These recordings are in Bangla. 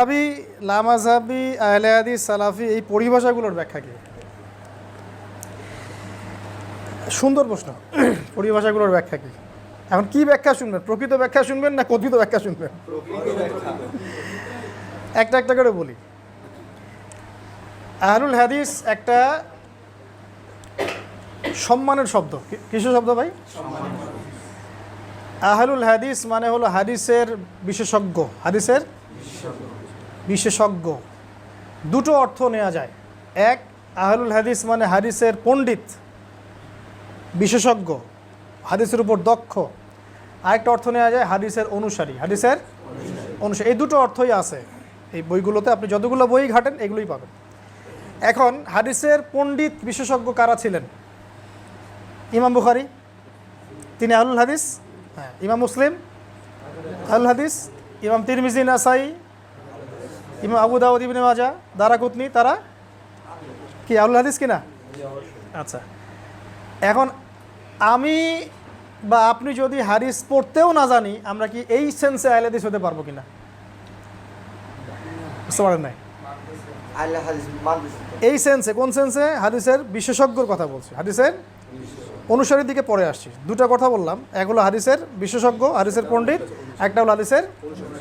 সাবি লামাজাবি আহলেহাদি সালাফি, এই পরিভাষাগুলোর ব্যাখ্যা কি? সুন্দর প্রশ্ন। পরিভাষাগুলোর ব্যাখ্যা কি? এখন কি ব্যাখ্যা শুনবেন? প্রকৃত ব্যাখ্যা শুনবেন না কথিত ব্যাখ্যা শুনবেন? একটা একটা করে বলি। আহলুল হাদিস একটা সম্মানের শব্দ। কি- কিসের শব্দ ভাই? আহলুল হাদিস মানে হলো হাদিসের বিশেষজ্ঞ। হাদিসের? বিশেষজ্ঞ। দুটো অর্থ নেওয়া যায়। এক, আহলুল হাদিস মানে হাদিসের পণ্ডিত, বিশেষজ্ঞ, হাদিসের উপর দক্ষ। আরেকটা অর্থ নেওয়া যায় হাদিসের অনুসারী হাদিসের অনুসারী। এই দুটো অর্থই আছে। এই বইগুলোতে আপনি যতগুলো বই ঘাটেন, এগুলোই পাবেন। এখন, হাদিসের পণ্ডিত, বিশেষজ্ঞ কারা ছিলেন? ইমাম বুখারি? তিনি আহুল হাদিস? হ্যাঁ ইমাম মুসলিম? আহুল হাদিস? ইমাম তিরমিজি, নাসাই? ইমাম আবু দাউদ ইবনে মাজা দারা কুতনি তারা কি আহুল হাদিস কিনা? আচ্ছা। এখন আমি বা আপনি যদি হাদিস পড়তেও না জানি আমরা কি এই সেন্সে আহলে হাদিস হতে পারব কিনা? বুঝতে পারেন নাই। এই সেন্সে কোন সেন্সে হাদিসের বিশেষজ্ঞর কথা বলছি। হাদিসের অনুসারীর দিকে পরে আসছি। দুটো কথা বললাম। এক হলো হাদিসের বিশেষজ্ঞ হাদিসের পণ্ডিত একটা হলো হাদিসের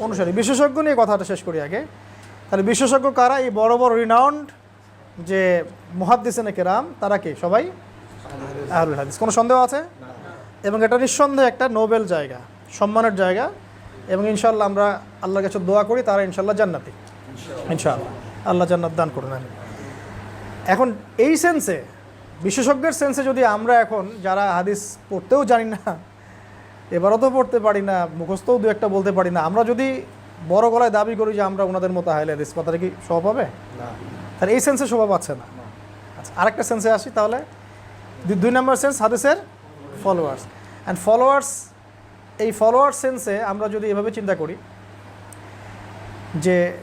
অনুসারী। বিশেষজ্ঞ নিয়ে কথাটা শেষ করি আগে। তাহলে বিশেষজ্ঞ কারা? এই বড় বড় রিনাউন্ড যে মহাদ্দিসেনে কেরাম তারা কি? সবাই? আহলুল হাদিস। কোনো সন্দেহ আছে? এবং এটা নিঃসন্দেহে একটা নোবেল জায়গা সম্মানের জায়গা। এবং ইনশাল্লাহ আমরা আল্লাহর কাছে দোয়া করি তারা ইনশাল্লাহ জান্নাতি। ইনশাআল্লাহ। আল্লাহ জান্নাত দান করুন আমিন। এখন এই সেন্সে বিশেষজ্ঞের সেন্সে যদি আমরা এখন যারা হাদিস পড়তেও জানি না এবারও তো পড়তে পারি না মুখস্থও দু একটা বলতে পারি না আমরা যদি বড় গলায় দাবি করি যে আমরা ওনাদের মতো হাইলে হাদিস কথাটা কি স্বভাব হবে? তাহলে এই সেন্সে স্বভাব আছে না? আচ্ছা আরেকটা সেন্সে আসি তাহলে। দুই- দুই নম্বর সেন্স হাদিসের ফলোয়ার্স অ্যান্ড ফলোয়ার্স এই ফলোয়ার সেন্সে আমরা যদি এভাবে চিন্তা করি যে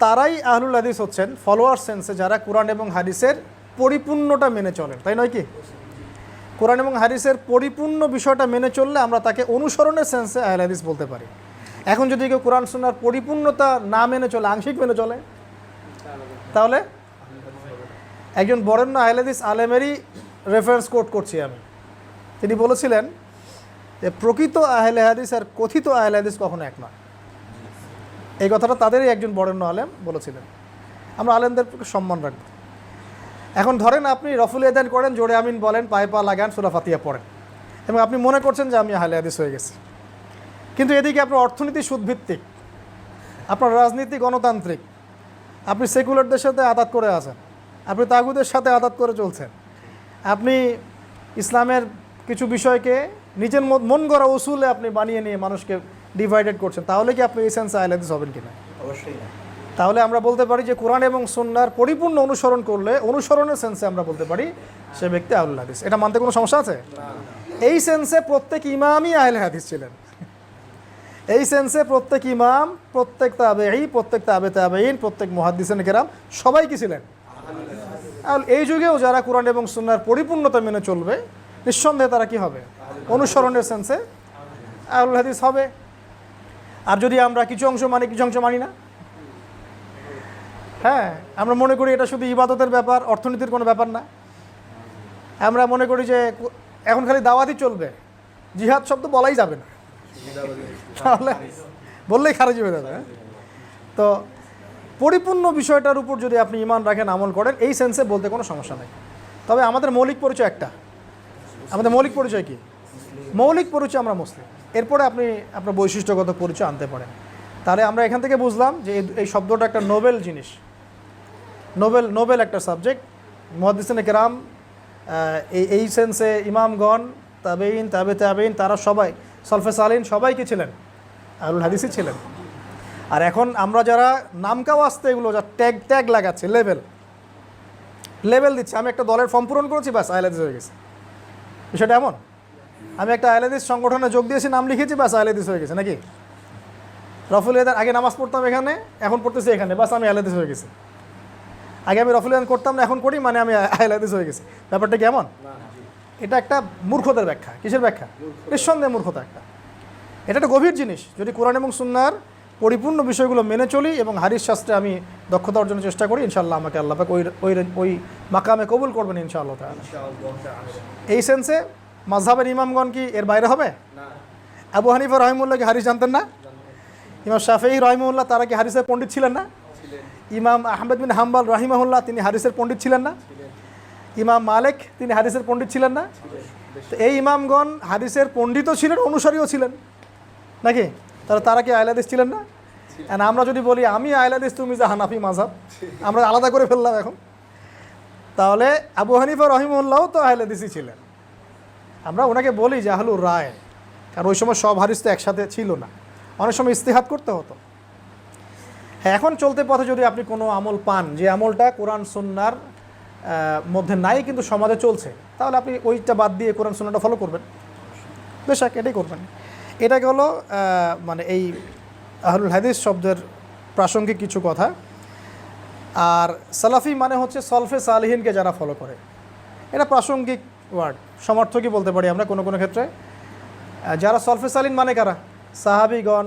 তারাই আহলুল হাদিস হচ্ছেন ফলোয়ার সেন্সে যারা কোরআন এবং হাদিসের পরিপূর্ণটা মেনে চলেন তাই নয় কি? কোরআন এবং হাদিসের পরিপূর্ণ বিষয়টা মেনে চললে আমরা তাকে অনুসরণের সেন্সে আহল হাদিস বলতে পারি। এখন যদি কেউ কোরআন, সুন্নার পরিপূর্ণতা না মেনে চলে, আংশিক মেনে চলে, তাহলে একজন বরেণ্য আহল হাদিস আলেমেরই রেফারেন্স কোট করছি আমি। তিনি বলেছিলেন যে, প্রকৃত আহলে হাদিস আর কথিত আহলে হাদিস কখনো এক নয়। এই কথাটা তাদেরই একজন বরেণ্য আলেম বলেছিলেন। আমরা আলেমদের সম্মান রাখব। এখন ধরেন আপনি রফুল এদান করেন, জোরে আমিন বলেন, পায়ে পা লাগান, সুরা ফাতিয়া পড়েন। এবং আপনি মনে করছেন যে আমি আহলে হাদিস হয়ে গেছি। কিন্তু এদিকে আপনার অর্থনীতি সুদভিত্তিক আপনার রাজনীতি গণতান্ত্রিক আপনি সেকুলারদের সাথে আদাত করে আছেন আপনি তাগুদের সাথে আদাত করে চলছেন। আপনি ইসলামের কিছু বিষয়কে নিজের মন- মন গড়া উসুলে আপনি বানিয়ে নিয়ে মানুষকে ডিভাইডেড করছেন তাহলে কি আপনি এই সেন্সে আহলাদিস হবেন কিনা? অবশ্যই তাহলে আমরা বলতে পারি যে কোরআন এবং সুন্নার পরিপূর্ণ অনুসরণ করলে অনুসরণের সেন্সে আমরা বলতে পারি সে ব্যক্তি আহুল হাদিস। এটা মানতে কোনো সমস্যা আছে? এই সেন্সে প্রত্যেক ইমামই আহলে হাদিস ছিলেন। এই সেন্সে প্রত্যেক ইমাম, প্রত্যেক তাবেই প্রত্যেক তাবে তাবেইন প্রত্যেক মুহাদ্দিসেন কেরাম সবাই কি ছিলেন। আর এই যুগেও যারা কোরআন এবং সুন্নার পরিপূর্ণতা মেনে চলবে, নিঃসন্দেহে তারা কি হবে? অনুসরণের সেন্সে আহুল হাদিস হবে। আর যদি আমরা কিছু অংশ মানি, কিছু অংশ মানি না? হ্যাঁ আমরা মনে করি এটা শুধু ইবাদতের ব্যাপার, অর্থনীতির কোনো ব্যাপার না। আমরা মনে করি যে, এখন খালি দাওয়াতই চলবে। জিহাদ শব্দ বলাই যাবে না। তাহলে বললেই খারাজি হয়ে যাবে হ্যাঁ? তো পরিপূর্ণ বিষয়টার উপর যদি আপনি ইমান রাখেন, আমল করেন, এই সেন্সে বলতে কোনো সমস্যা নেই। তবে আমাদের মৌলিক পরিচয় একটা। আমাদের মৌলিক পরিচয় কি? মৌলিক পরিচয় আমরা মুসলিম। এরপরে আপনি আপনার বৈশিষ্ট্যগত পরিচয় আনতে পারেন। তাহলে আমরা এখান থেকে বুঝলাম যে এই- শব্দটা একটা নোবেল জিনিস। নোবেল নোবেল একটা সাবজেক্ট। মহাদিসিনে কেরাম এই এই সেন্সে ইমামগণ তাবেইন তাবে তাবেইন তারা সবাই সলফে সালিন সবাই কি ছিলেন? আহুল হাদিসই ছিলেন। আর এখন আমরা যারা নামকাও আসতে এগুলো যা ট্যাগ ট্যাগ লাগাচ্ছে লেভেল লেভেল দিচ্ছে। আমি একটা দলের ফর্ম পূরণ করেছি, ব্যাস আহলাদিস হয়ে গেছে। বিষয়টা এমন? আমি একটা আহলাদিস সংগঠনে যোগ দিয়েছি, নাম লিখেছি, ব্যাস আহলাদিস হয়ে গেছে, নাকি? রফুল এদার আগে নামাজ পড়তাম এখানে, এখন পড়তেছি এখানে বাস আমি আহলাদিস হয়ে গেছি। আগে আমি রফুল করতাম, না এখন করি মানে আমি আহলাদিস হয়ে গেছি। ব্যাপারটা কেমন এটা একটা মূর্খতার ব্যাখ্যা। কিসের ব্যাখ্যা? নিঃসন্দেহে মূর্খতা একটা। এটা একটা গভীর জিনিস। যদি কোরআন এবং সুন্নার পরিপূর্ণ বিষয়গুলো মেনে চলি এবং হারিস শাস্ত্রে আমি দক্ষতা অর্জনের চেষ্টা করি ইনশাল্লাহ আমাকে আল্লাহ ওই ওই ওই মাকামে কবুল করবেন ইনশাআল্লাহ তাআলা। এই সেন্সে মাঝহাবের ইমামগণ কি এর বাইরে হবে? আবু হানিফা রহিমুল্লাহ কি হারিস জানতেন না? ইমাম শাফি রহিমুল্লাহ তারা কি হারিসের পণ্ডিত ছিলেন না? ইমাম আহমেদ বিন হাম্বাল রহিমাহুল্লাহ তিনি হারিসের পণ্ডিত ছিলেন না? ইমাম মালেক, তিনি হাদিসের পণ্ডিত ছিলেন না? তো এই ইমামগণ হাদিসের পণ্ডিতও ছিলেন, অনুসারীও ছিলেন। নাকি? তাহলে তারা কি আহলাদিস ছিলেন না? And আমরা যদি বলি, আমি আহলাদিস তুমি যে হানাফি মাঝাব আমরা আলাদা করে ফেললাম এখন। তাহলে আবু হানিফা রহিমুল্লাহও তো আহলাদিসই ছিলেন। আমরা ওনাকে বলি যে আহলুর রায়। কারণ ওই সময় সব হাদিস তো একসাথে ছিল না। অনেক সময় ইস্তেহাত করতে হতো। হ্যাঁ এখন চলতে পথে যদি আপনি কোনো আমল পান, যে আমলটা কোরআন, সুন্নার মধ্যে নাই কিন্তু সমাজে চলছে। তাহলে আপনি ওইটা বাদ দিয়ে কোরআন সুন্নাটা ফলো করবেন। বেশাক, এটাই করবেন। এটাকে হলো মানে এই আহলুল হাদিস শব্দের প্রাসঙ্গিক কিছু কথা। আর সালাফি মানে হচ্ছে সলফে সালহিনকে যারা ফলো করে। এটা প্রাসঙ্গিক ওয়ার্ড সমর্থকই বলতে পারি আমরা কোনো কোনো ক্ষেত্রে। যারা সলফে সালিন মানে কারা? সাহাবিগণ,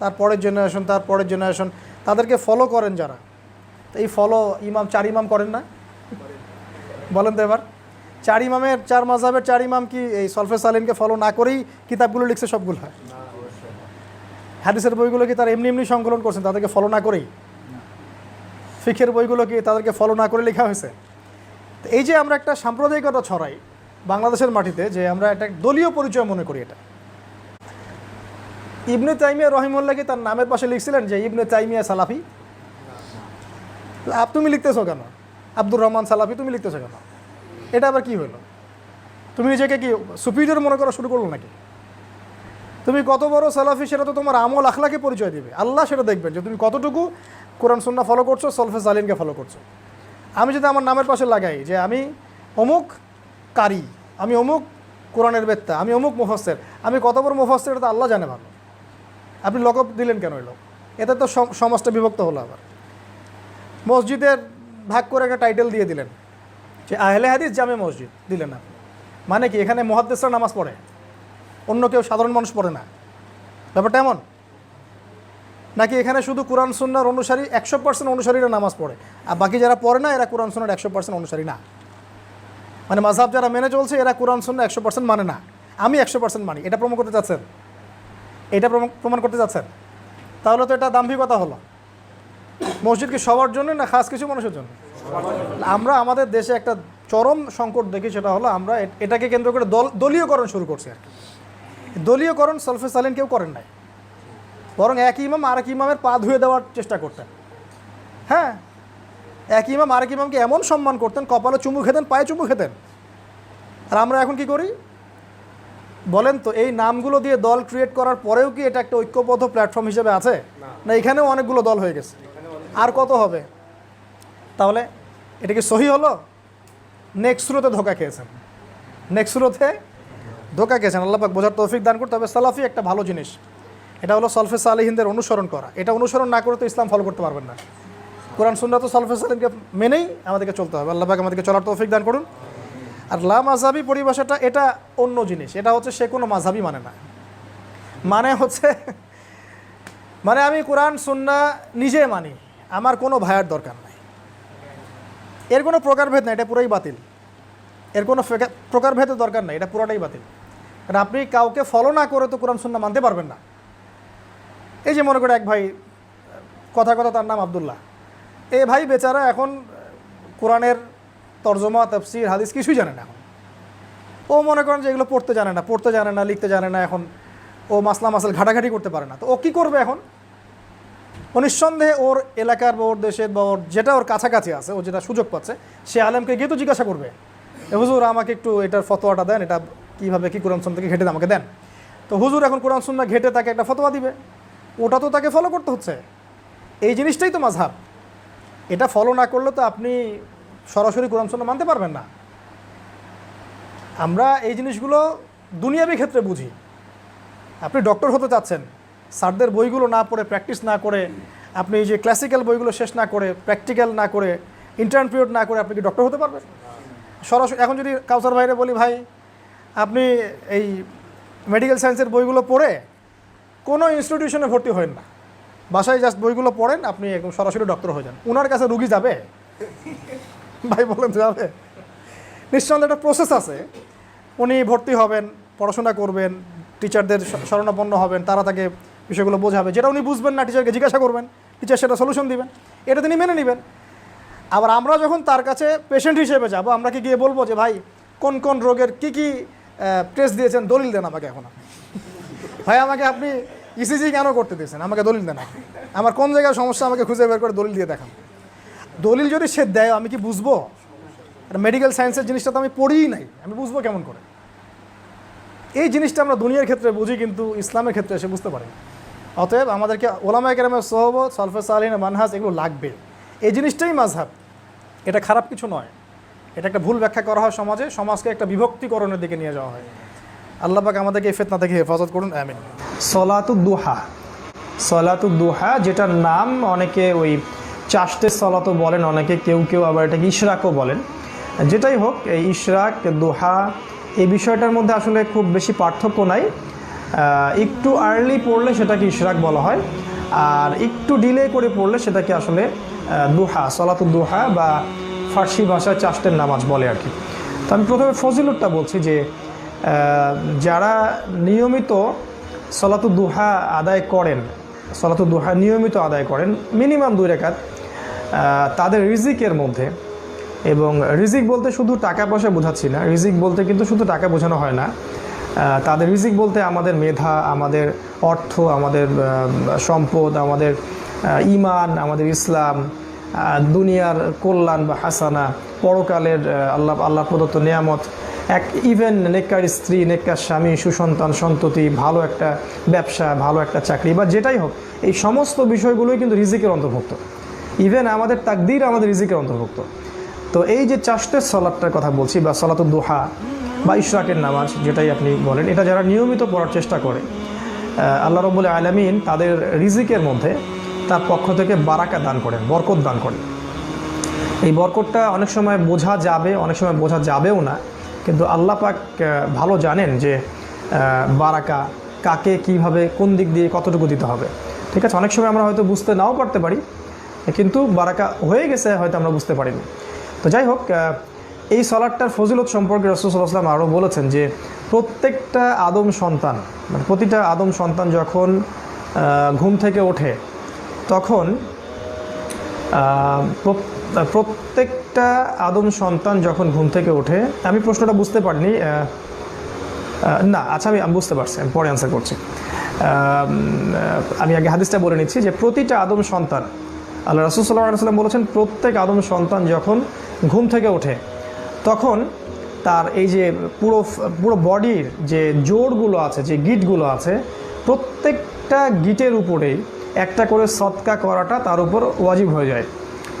তার পরের জেনারেশন তার পরের জেনারেশন তাদেরকে ফলো করেন যারা। তো এই ফলো ইমাম, চার ইমাম করেন না। বলেন তো এবার। চার ইমামের চার মাঝাবের চার ইমাম কি এই সলফে সালিনকে ফলো না করেই কিতাবগুলো লিখছে সবগুলো? হয় হাদিসের বইগুলো কি তারা এমনি এমনি সংকলন করছেন তাদেরকে ফলো না করেই? ফিখের বইগুলো কি তাদেরকে ফলো না করে লেখা হয়েছে? তো এই যে আমরা একটা সাম্প্রদায়িকতা ছড়াই বাংলাদেশের মাটিতে যে আমরা একটা দলীয় পরিচয় মনে করি এটা। ইবনে তাইমিয়া রহিমুল্লাহ কি তার নামের পাশে লিখছিলেন যে ইবনে তাইমিয়া সালাফি? আপ তুমি লিখতেছো কেন? আব্দুর রহমান সালাফি, তুমি লিখতেছো কেন? এটা আবার কি হলো? তুমি নিজেকে কি সুপিরিয়র মনে করা শুরু করল নাকি? তুমি কত বড় সালাফি, সেটা তো তোমার আমল আখলাকে পরিচয় দিবে। আল্লাহ সেটা দেখবেন যে তুমি কতটুকু কোরআন, সুন্না ফলো করছ, সলফে সালিনকে ফলো করছ। আমি যদি আমার নামের পাশে লাগাই যে আমি অমুক কারি, আমি অমুক কোরআনের বেত্তা, আমি অমুক মুফাসের আমি কত বড় মুফাসের এটা তো আল্লাহ জানে ভালো। আপনি লকব দিলেন কেন লোক? এতে তো সমাজটা বিভক্ত হলো আবার। মসজিদের ভাগ করে একটা টাইটেল দিয়ে দিলেন। যে আহলে হাদিস জামে মসজিদ দিলেন আপনি মানে কি, এখানে মহাদ্দেশরা নামাজ পড়ে। অন্য কেউ সাধারণ মানুষ পড়ে না। ব্যাপারটা এমন? নাকি এখানে শুধু কোরআন সুন্নার অনুসারী, একশো পার্সেন্ট অনুসারীরা নামাজ পড়ে? আর বাকি যারা পড়ে না, এরা কোরআন সুন্নার একশো পার্সেন্ট অনুসারী না। মানে মাঝহাব যারা মেনে চলছে, এরা কোরআন সুন্না একশো পার্সেন্ট মানে না। আমি একশো পার্সেন্ট মানি। এটা প্রমাণ করতে চাচ্ছেন? এটা প্রমাণ- প্রমাণ করতে চাচ্ছেন? তাহলে তো এটা দাম্ভিকতা হলো। মসজিদ কি সবার জন্য না খাস কিছু মানুষের জন্য? আমরা আমাদের দেশে একটা চরম সংকট দেখি সেটা হলো আমরা এটাকে কেন্দ্র করে দল দলীয়করণ শুরু করছি আর কি। দলীয়করণ সলফে সালিন কেউ করেন নাই। বরং এক ইমাম আরেক ইমামের পা ধুয়ে দেওয়ার চেষ্টা করতেন। হ্যাঁ এক ইমাম আরেক ইমামকে এমন সম্মান করতেন কপালে চুমু খেতেন পায়ে চুমু খেতেন। আর আমরা এখন কি করি? বলেন তো এই নামগুলো দিয়ে দল ক্রিয়েট করার পরেও কি এটা একটা ঐক্যবদ্ধ প্ল্যাটফর্ম হিসেবে আছে? না এখানেও অনেকগুলো দল হয়ে গেছে? আর কত হবে? তাহলে এটা কি সহি হলো? নেক্সট সুরতে ধোকা খেয়েছেন। নেক্সট সুরতে ধোকা খেয়েছেন। আল্লাপাক বোঝার তৌফিক দান করতে হবে। সালাফি একটা ভালো জিনিস। এটা হলো সলফে সালিহিনদের অনুসরণ করা। এটা অনুসরণ না করে তো ইসলাম ফলো করতে পারবেন না। কোরআন সুন্না তো সলফে সালিনকে মেনেই আমাদেরকে চলতে হবে। আল্লাপাক আমাদেরকে চলার তৌফিক দান করুন। আর লা মাঝাবি পরিভাষাটা এটা অন্য জিনিস। এটা হচ্ছে সে কোনো মাঝাবি মানে না। মানে হচ্ছে মানে আমি কোরআন সুন্না নিজে মানি। আমার কোনো ভায়ার দরকার নাই। এর কোনো প্রকারভেদ নাই, এটা পুরোই বাতিল। এর কোনো প্রকারভেদের দরকার নাই, এটা পুরোটাই বাতিল। কারণ আপনি কাউকে ফলো না করে তো কোরআন সুন্না মানতে পারবেন না। এই যে মনে করে এক ভাই, কথা কথা তার নাম আবদুল্লাহ। এ ভাই বেচারা এখন, কোরআনের তর্জমা, তফসির, হাদিস কিছুই জানে না এখন। ও মনে করেন যে এগুলো পড়তে জানে না, পড়তে জানে না, লিখতে জানে না এখন। ও মাসলা মাসাল ঘাটাঘাটি করতে পারে না। তো ও কী করবে এখন? নিঃসন্দেহে ওর এলাকার বা ওর দেশের বা ওর যেটা ওর কাছাকাছি আছে, ও যেটা সুযোগ পাচ্ছে, সে আলেমকে গিয়ে তো জিজ্ঞাসা করবে। হুজুর, আমাকে একটু এটার ফতোয়াটা দেন, এটা কীভাবে, কী কোরআন থেকে ঘেটে আমাকে দেন। তো হুজুর, এখন কোরআন সুন্না ঘেটে তাকে একটা ফতোয়া দিবে। ওটা তো তাকে ফলো করতে হচ্ছে। এই জিনিসটাই তো মাঝহাব। এটা ফলো না করলে তো আপনি সরাসরি কোরআন সুন্না মানতে পারবেন না। আমরা এই জিনিসগুলো দুনিয়াবি ক্ষেত্রে বুঝি। আপনি ডক্টর হতে চাচ্ছেন স্যারদের বইগুলো না পড়ে প্র্যাকটিস না করে, আপনি যে ক্লাসিক্যাল বইগুলো শেষ না করে প্র্যাকটিক্যাল না করে ইন্টার্ন পিরিয়ড না করে আপনি কি ডক্টর হতে পারবেন? সরাসরি, এখন যদি কাউসার ভাইরে বলি, ভাই, আপনি এই মেডিকেল সায়েন্সের বইগুলো পড়ে কোনো ইনস্টিটিউশনে ভর্তি হন না। বাসায় জাস্ট বইগুলো পড়েন, আপনি একদম সরাসরি ডক্টর হয়ে যান। ওনার কাছে রুগী যাবে? ভাই বলেন, যাবে। নিঃসন্দেহে একটা প্রসেস আছে। উনি ভর্তি হবেন, পড়াশোনা করবেন টিচারদের শরণাপন্ন হবেন, তারা তাকে বিষয়গুলো বোঝাবে, যেটা উনি বুঝবেন না টিচারকে জিজ্ঞাসা করবেন টিচার সেটা সলিউশন দিবেন, এটা তিনি মেনে নেবেন। আবার আমরা যখন তার কাছে পেশেন্ট হিসেবে যাব, আমরা কি গিয়ে বলব যে, ভাই, কোন কোন রোগের কি কি টেস্ট দিয়েছেন? দলিল দেন আমাকে এখন ভাই, আমাকে আপনি ইসিজি কেন করতে দিয়েছেন? আমাকে দলিল দেন আমার কোন জায়গায় সমস্যা, আমাকে খুঁজে বের করে দলিল দিয়ে দেখান। দলিল যদি সে দেয়, আমি কি বুঝব? মেডিকেল সায়েন্সের জিনিসটা তো আমি পড়িই নাই, আমি বুঝব কেমন করে? এই জিনিসটা আমরা দুনিয়ার ক্ষেত্রে বুঝি, কিন্তু ইসলামের ক্ষেত্রে এসে বুঝতে পারি। অতএব আমাদেরকে ওলামায় কেরামের সহবত, সলফে সালিন মানহাজ এগুলো লাগবে। এই জিনিসটাই মাঝহাব। এটা খারাপ কিছু নয়। এটা একটা ভুল ব্যাখ্যা করা হয় সমাজে। সমাজকে একটা বিভক্তিকরণের দিকে নিয়ে যাওয়া হয়। আল্লাহ পাক আমাদেরকে এই ফেতনা থেকে হেফাজত করুন। আমিন। সলাতুদ্দুহা। সলাতুদ্দুহা, যেটার নাম অনেকে ওই চাষতে সলাতো বলেন, অনেকে কেউ কেউ আবার এটাকে ইশরাকও বলেন। যেটাই হোক, এই ইশরাক, দোহা, এই বিষয়টার মধ্যে আসলে খুব বেশি পার্থক্য নাই। একটু আর্লি পড়লে সেটাকে ইশরাক বলা হয়, আর একটু ডিলে করে পড়লে সেটাকে আসলে দুহা দোহা দুহা বা ফার্সি ভাষায় চাষতের নামাজ বলে আর কি। তো আমি প্রথমে ফজিলতটা বলছি যে যারা নিয়মিত সলাতু দুহা আদায় করেন সলাতু দুহা নিয়মিত আদায় করেন, মিনিমাম দুই রেখাত তাদের রিজিকের মধ্যে, এবং রিজিক বলতে শুধু টাকা পয়সা বোঝাচ্ছি না, রিজিক বলতে কিন্তু শুধু টাকা বোঝানো হয় না তাদের রিজিক বলতে আমাদের মেধা, আমাদের অর্থ, আমাদের সম্পদ, আমাদের ইমান, আমাদের ইসলাম দুনিয়ার কল্যাণ বা হাসানা, পরকালের আল্লাহ আল্লাহ প্রদত্ত নিয়ামত। এক ইভেন নেককার স্ত্রী, নেককার স্বামী, সুসন্তান, সন্ততি, ভালো একটা ব্যবসা, ভালো একটা চাকরি বা যেটাই হোক, এই সমস্ত বিষয়গুলোই কিন্তু রিজিকের অন্তর্ভুক্ত। ইভেন আমাদের তাকদির আমাদের রিজিকের অন্তর্ভুক্ত। তো এই যে চাষটের সলাদটার কথা বলছি বা সলাতুল দোহা বা ইশরাকের নামাজ, যেটাই আপনি বলেন, এটা যারা নিয়মিত পড়ার চেষ্টা করে আল্লাহ রবুল্লা আলমিন তাদের রিজিকের মধ্যে তার পক্ষ থেকে বারাকা দান করেন, বরকত দান করেন। এই বরকতটা অনেক সময় বোঝা যাবে, অনেক সময় বোঝা যাবেও না, কিন্তু আল্লাহ পাক ভালো জানেন যে বারাকা কাকে কীভাবে কোন দিক দিয়ে কতটুকু দিতে হবে। ঠিক আছে, অনেক সময় আমরা হয়তো বুঝতে নাও পারতে পারি, কিন্তু বারাকা হয়ে গেছে, হয়তো আমরা বুঝতে পারিনি। তো যাই হোক এই সলাটটার ফজিলত সম্পর্কে রসুলাম আরও বলেছেন যে প্রত্যেকটা আদম সন্তান মানে প্রতিটা আদম সন্তান যখন ঘুম থেকে ওঠে, তখন প্রত্যেকটা আদম সন্তান যখন ঘুম থেকে ওঠে, আমি প্রশ্নটা বুঝতে পারিনি না আচ্ছা আমি আমি বুঝতে পারছি, আমি পরে অ্যান্সার করছি। আমি আগে হাদিসটা বলে নিচ্ছি যে প্রতিটা আদম সন্তান, আল্লাহ রাসুল সাল্লাহ সাল্লাম বলেছেন, প্রত্যেক আদম সন্তান যখন ঘুম থেকে ওঠে তখন তার এই যে পুরো পুরো বডির যে জোরগুলো আছে, যে গিটগুলো আছে, প্রত্যেকটা গিটের উপরেই একটা করে সৎকা করাটা তার উপর ওয়াজিব হয়ে যায়।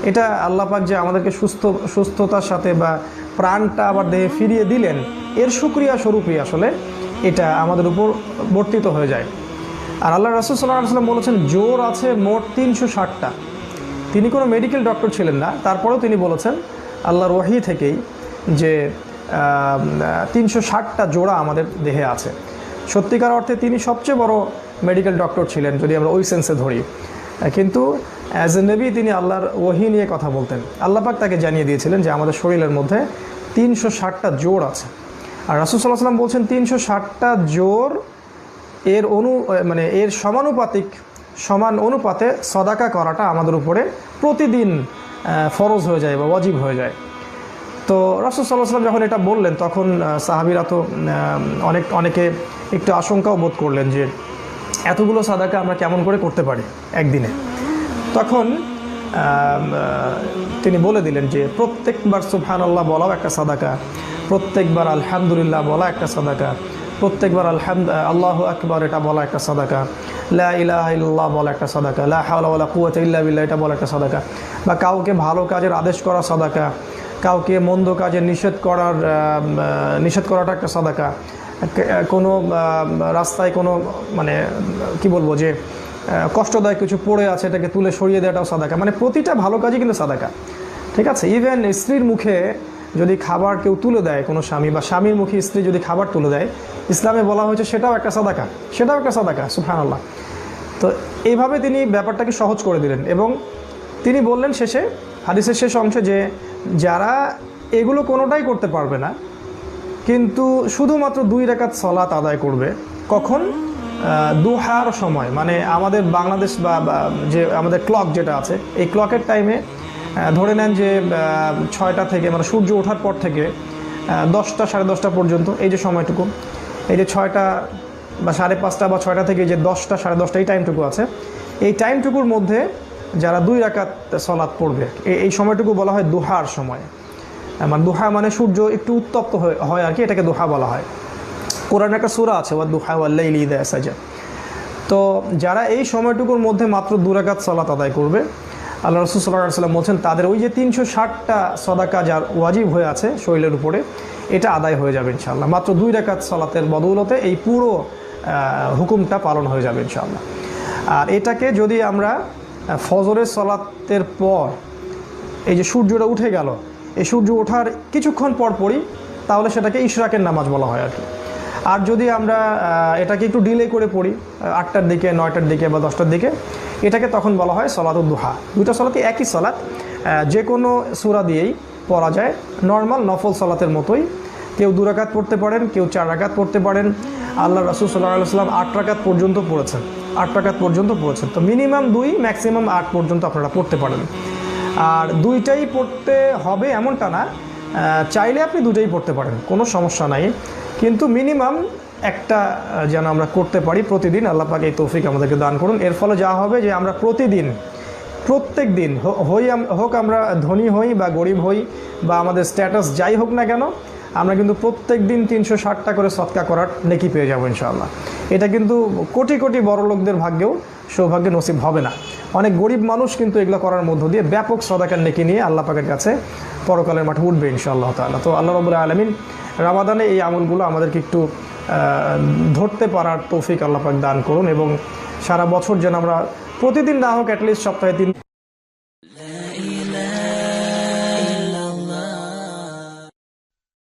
এটা আল্লাহ পাক যে আমাদেরকে সুস্থ, সুস্থতার সাথে বা প্রাণটা আবার দেহে ফিরিয়ে দিলেন, এর সুক্রিয়া স্বরূপই আসলে এটা আমাদের উপর বর্তিত হয়ে যায়। আর আল্লাহ রাসুল সাল্লাহ সাল্লাম বলেছেন, জোর আছে মোট তিনশো ষাটটা। তিনি কোনো মেডিকেল ডক্টর ছিলেন না। তারপরেও তিনি বলেছেন, আল্লাহর ওয়াহি থেকেই যে তিনশো ষাটটা জোড়া আমাদের দেহে আছে। সত্যিকার অর্থে তিনি সবচেয়ে বড় মেডিকেল ডক্টর ছিলেন, যদি আমরা ওই সেন্সে ধরি। কিন্তু অ্যাজ এ নেবি তিনি আল্লাহর ওহি নিয়ে কথা বলতেন। আল্লাহ পাক তাকে জানিয়ে দিয়েছিলেন যে, আমাদের শরীরের মধ্যে তিনশো ষাটটা জোর আছে। আর রাসুল সাল্লাহ সাল্লাম বলছেন, তিনশো ষাটটা জোর এর অনু মানে এর সমানুপাতিক, সমান অনুপাতে সদাকা করাটা আমাদের উপরে প্রতিদিন ফরজ হয়ে যায় বা ওয়াজিব হয়ে যায়। তো রাসুল সাল্লাহ সাল্লাম যখন এটা বললেন, তখন সাহাবিরা তো অনেক, অনেকে একটু আশঙ্কাও বোধ করলেন যে এতগুলো সাদাকা আমরা কেমন করে করতে পারি একদিনে? তখন তিনি বলে দিলেন যে প্রত্যেকবার সুফহান আল্লাহ বলাও একটা সাদাকা, প্রত্যেকবার আলহামদুলিল্লাহ বলা একটা সাদাকা, প্রত্যেকবার আলহামদ আল্লাহ আকবর এটা বলা একটা সাদাকা, লা ইলাহা ইল্লাল্লাহ বলা একটা সাদাকা, লা ওয়ালা কুওয়াতা ইল্লা বিল্লাহ এটা বলা একটা সাদাকা, বা কাউকে ভালো কাজের আদেশ করা সাদাকা কাউকে মন্দ কাজে নিষেধ করার নিষেধ করাটা একটা সাদাকা। কোনো রাস্তায় কোনো মানে কি বলব যে কষ্টদায়ক কিছু পড়ে আছে, এটাকে তুলে সরিয়ে দেওয়াটাও সাদাকা। মানে প্রতিটা ভালো কাজই কিন্তু সাদাকা। ঠিক আছে? ইভেন স্ত্রীর মুখে যদি খাবার কেউ তুলে দেয়, কোনো স্বামী বা স্বামীর মুখে স্ত্রী যদি খাবার তুলে দেয়, ইসলামে বলা হয়েছে সেটাও একটা সাদাকা। সেটাও একটা সাদাকা সুফহান আল্লাহ তো এইভাবে তিনি ব্যাপারটাকে সহজ করে দিলেন এবং তিনি বললেন শেষে, হাদিসের শেষ অংশে যে যারা এগুলো কোনোটাই করতে পারবে না, কিন্তু শুধুমাত্র দুই রেখাত সলাত আদায় করবে। কখন? দুহার সময় মানে আমাদের বাংলাদেশ বা যে আমাদের ক্লক যেটা আছে, এই ক্লকের টাইমে ধরে নেন যে ছয়টা থেকে মানে সূর্য ওঠার পর থেকে দশটা, সাড়ে দশটা পর্যন্ত, এই যে সময়টুকু, এই যে ছয়টা বা সাড়ে পাঁচটা বা ছয়টা থেকে যে দশটা, সাড়ে দশটা, এই টাইমটুকু আছে। এই টাইমটুকুর মধ্যে যারা দুই রাকাত সলাৎ পড়বে। এই- সময়টুকু বলা হয় দুহার সময়। মানে দুহা মানে সূর্য একটু উত্তপ্ত হয়ে- আর কি, এটাকে দুহা বলা হয়। কোরআন একটা সুরা আছে, ওয়া দুহা ওয়াল্লাইলি ইদা সাজা তো যারা এই সময়টুকুর মধ্যে মাত্র দুরাকাত সলাত আদায় করবে, আল্লাহ রসুল সাল্লাহ সাল্লাম বলছেন, তাদের ওই যে তিনশো ষাটটা সদাকা যার ওয়াজিব হয়ে আছে শরীরের উপরে, এটা আদায় হয়ে যাবে ইনশাআল্লাহ। মাত্র দুই রাকাত সলাতের বদৌলতে এই পুরো হুকুমটা পালন হয়ে যাবে ইনশাআল্লাহ। আর এটাকে যদি আমরা ফজরের সলাতের পর এই যে সূর্যটা উঠে গেল এই সূর্য ওঠার কিছুক্ষণ পর পরই তাহলে সেটাকে ইশরাকের নামাজ বলা হয় আর কি। আর যদি আমরা এটাকে একটু ডিলে করে পড়ি আটটার দিকে নয়টার দিকে বা দশটার দিকে এটাকে তখন বলা হয় সলাতুল দুহা। দুইটা সলাতে একই আহ, যে কোনো সুরা দিয়েই পড়া যায়। নর্মাল নফল সলাতের মতোই। কেউ দু রাকাত পড়তে পারেন কেউ চার রাকাত পড়তে পারেন। আল্লাহ রাসুল সাল্লাহ সাল্লাম আট রাকাত পর্যন্ত পড়েছেন। আট রাকাত পর্যন্ত পড়েছেন। তো মিনিমাম দুই, ম্যাক্সিমাম আট পর্যন্ত আপনারা পড়তে পারেন। আর দুইটাই পড়তে হবে এমনটা না চাইলে আপনি দুটাই পড়তে পারেন, কোনো সমস্যা নাই। কিন্তু মিনিমাম একটা যেন আমরা করতে পারি প্রতিদিন, আল্লাহ পাক এই তৌফিক আমাদেরকে দান করুন। এর ফলে যা হবে যে আমরা প্রতিদিন, প্রত্যেক দিন হই হোক আমরা ধনী হই বা গরিব হই বা আমাদের স্ট্যাটাস যাই হোক না কেন আমরা কিন্তু প্রত্যেক দিন তিনশো ষাটটা করে সৎকা করার নেকি পেয়ে যাব ইনশাআল্লাহ। এটা কিন্তু কোটি কোটি বড় লোকদের ভাগ্যেও সৌভাগ্য নসিব হবে না। অনেক গরিব মানুষ কিন্তু এগুলো করার মধ্য দিয়ে ব্যাপক সদাকার নেকি নিয়ে আল্লাহ পাকের কাছে পরকালের মাঠে উঠবে ইনশাআল্লাহ তাআলা। তো আল্লাহ রবুল্লাহ আলমিন রামাদানে এই আমলগুলো আমাদেরকে একটু ধরতে পারার তৌফিক আল্লাহ পাক দান করুন এবং সারা বছর যেন আমরা প্রতিদিন না হোক অ্যাটলিস্ট সপ্তাহে তিন